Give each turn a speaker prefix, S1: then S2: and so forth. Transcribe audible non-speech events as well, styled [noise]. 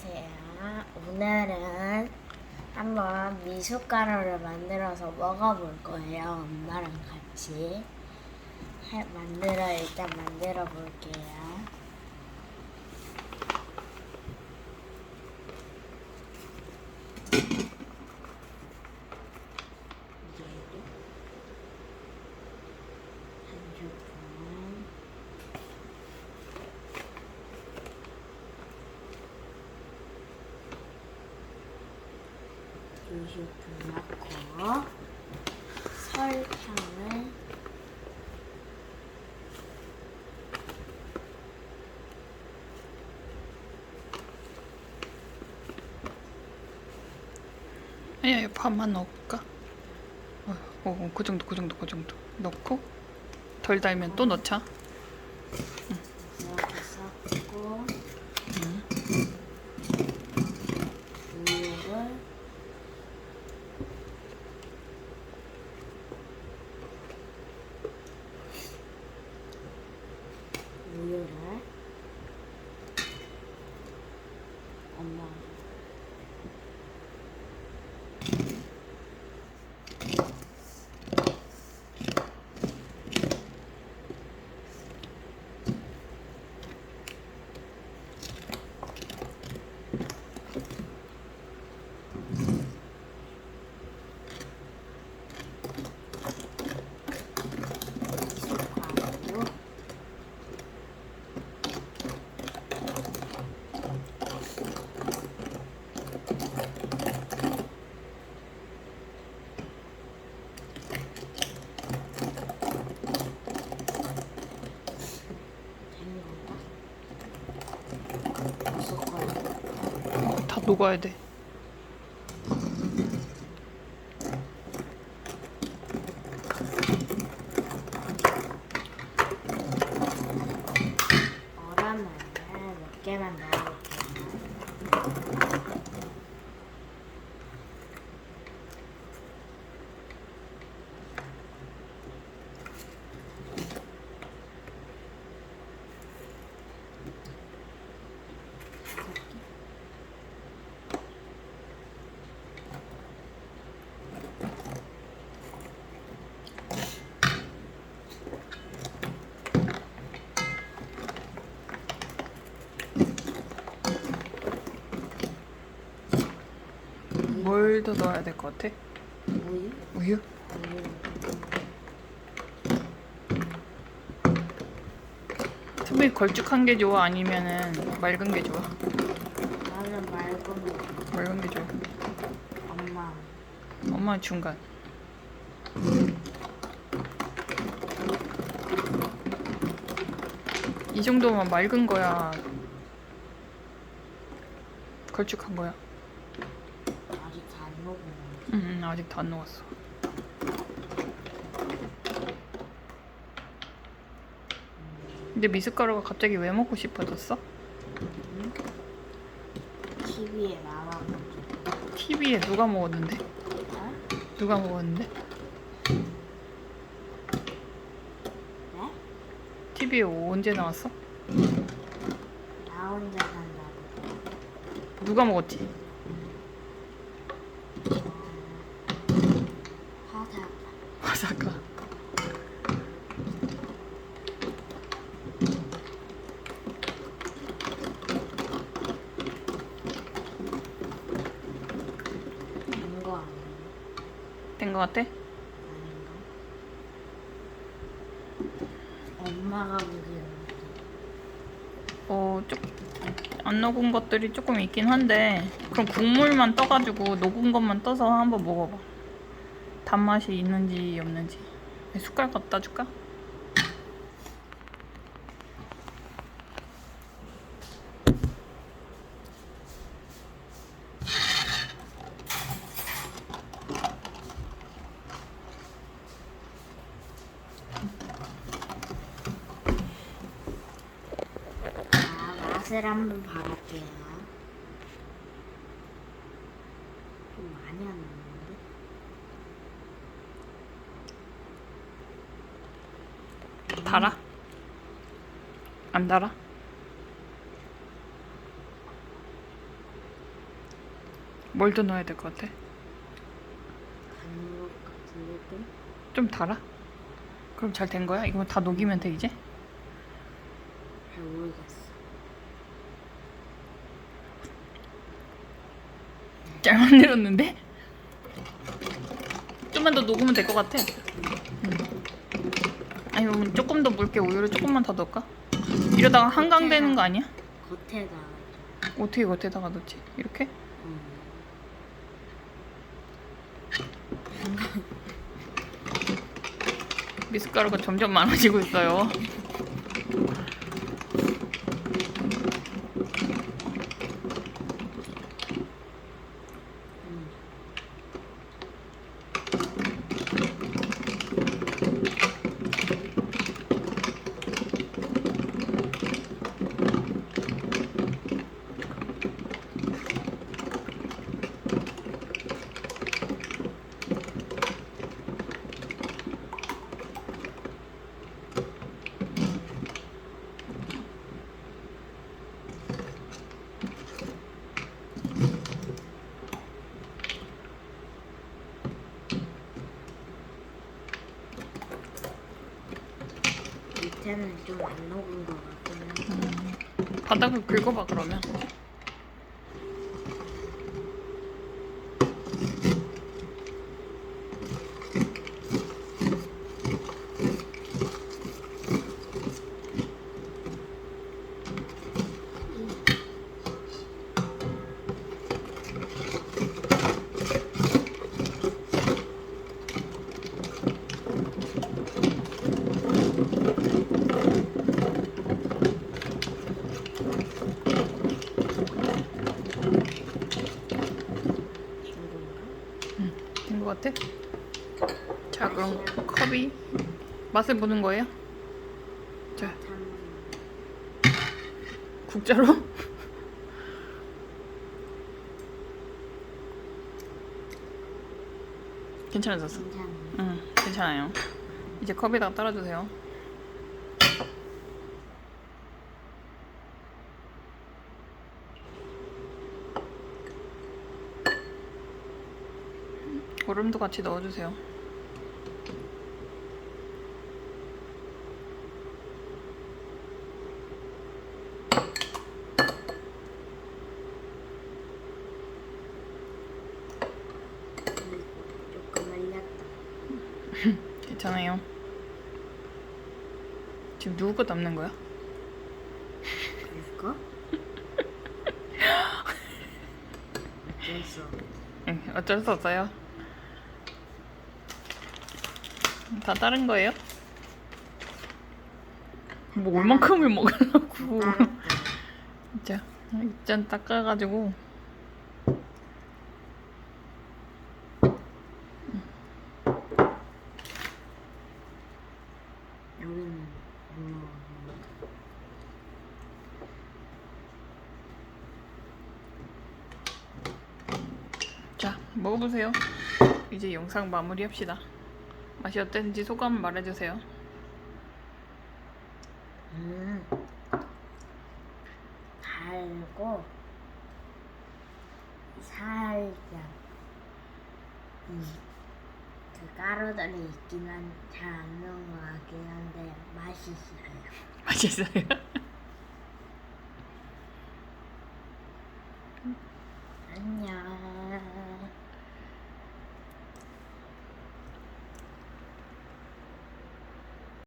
S1: 안녕하세요. 오늘은 한번 미숫가루를 만들어서 먹어볼 거예요. 엄마랑 같이. 해, 만들어, 일단 만들어 볼게요. 유슈프 넣고 설탕을
S2: 아니야, 이거 반만 넣어볼까? 어, 어, 그 정도, 그 정도, 그 정도 넣고 덜 달면 또 넣자.
S1: 이렇게 섞고 우유를 우유를 엄마 미숫가루 된 건가? 미숫가루
S2: 다 녹아야 돼.
S1: 얼음을 몇 개만 넣어볼게요.
S2: 뭘더 넣어야 될 것 같아?
S1: 우유?
S2: 우유?
S1: 우유.
S2: 특별히 걸쭉한 게 좋아? 아니면은 맑은 게 좋아?
S1: 나는 맑은 거.
S2: 맑은 게 좋아.
S1: 엄마.
S2: 엄마 중간. 이 정도면 맑은 거야. 걸쭉한 거야.
S1: 아직.
S2: 응, 응, 아직도 안 녹았어. 근데 미숫가루가 갑자기 왜 먹고 싶어졌어?
S1: TV에 나와가지고.
S2: TV에 누가 먹었는데?
S1: 어?
S2: 누가 먹었는데?
S1: 네?
S2: TV에 언제 나왔어?
S1: 나 혼자 산다고.
S2: 누가 먹었지? 화사가.
S1: 된거?
S2: 된거 같아?
S1: 아닌가? 엄마가 보기에는
S2: 어, 좀, 안 녹은 것들이 조금 있긴 한데, 그럼 국물만 떠가지고 녹은 것만 떠서 한번 먹어봐. 단맛이 있는지 없는지. 숟갈 갖다 줄까?
S1: 자, 맛을 한번 봐볼게요. 좀 많이 안 넣는데?
S2: 달아? 안 달아? 뭘 더 넣어야 될 것 같아?
S1: 좀?
S2: 좀 달아? 그럼 잘 된 거야? 이거 다 녹이면 돼 이제?
S1: 잘 모르겠어.
S2: 잘 만들었는데? 좀만 더 녹으면 될 것 같아. 음. 아니면 조금 더 묽게 우유를 조금만 더 넣을까? 이러다가 한강 되는 거 아니야?
S1: 겉에다가
S2: 어떻게 겉에다가 넣지? 이렇게?
S1: 음. [laughs]
S2: 미숫가루가 점점 많아지고 있어요.
S1: 음. 밑에는 좀 안 녹은 것 같긴 한데
S2: 바닥을 긁어봐 그러면. 같아? 자 그럼 컵이 맛을 보는 거예요?
S1: 자참
S2: 국자로? [laughs] 괜찮아졌어.
S1: 괜찮네.
S2: 응, 괜찮아요. 이제 컵에다가 따라주세요. 얼음도 같이 넣어주세요. [laughs] 괜찮아요. 지금 누구 것도 없는 거야?
S1: 그럴까? [laughs] 어쩔 수 없어.
S2: 응, 어쩔 수 없어요. 다 다른 거예요? 뭐 얼만큼을 먹으려고. 자, 입잔 닦아가지고. 자 먹어보세요. 이제 영상 마무리합시다. 맛이 어땠는지 소감 말해주세요.
S1: 음. 달고 살짝 음. 그 가루들이 있긴 한 잘안 넣은 것 같긴 한데 맛있어요. [laughs]
S2: 맛있어요?
S1: 안녕.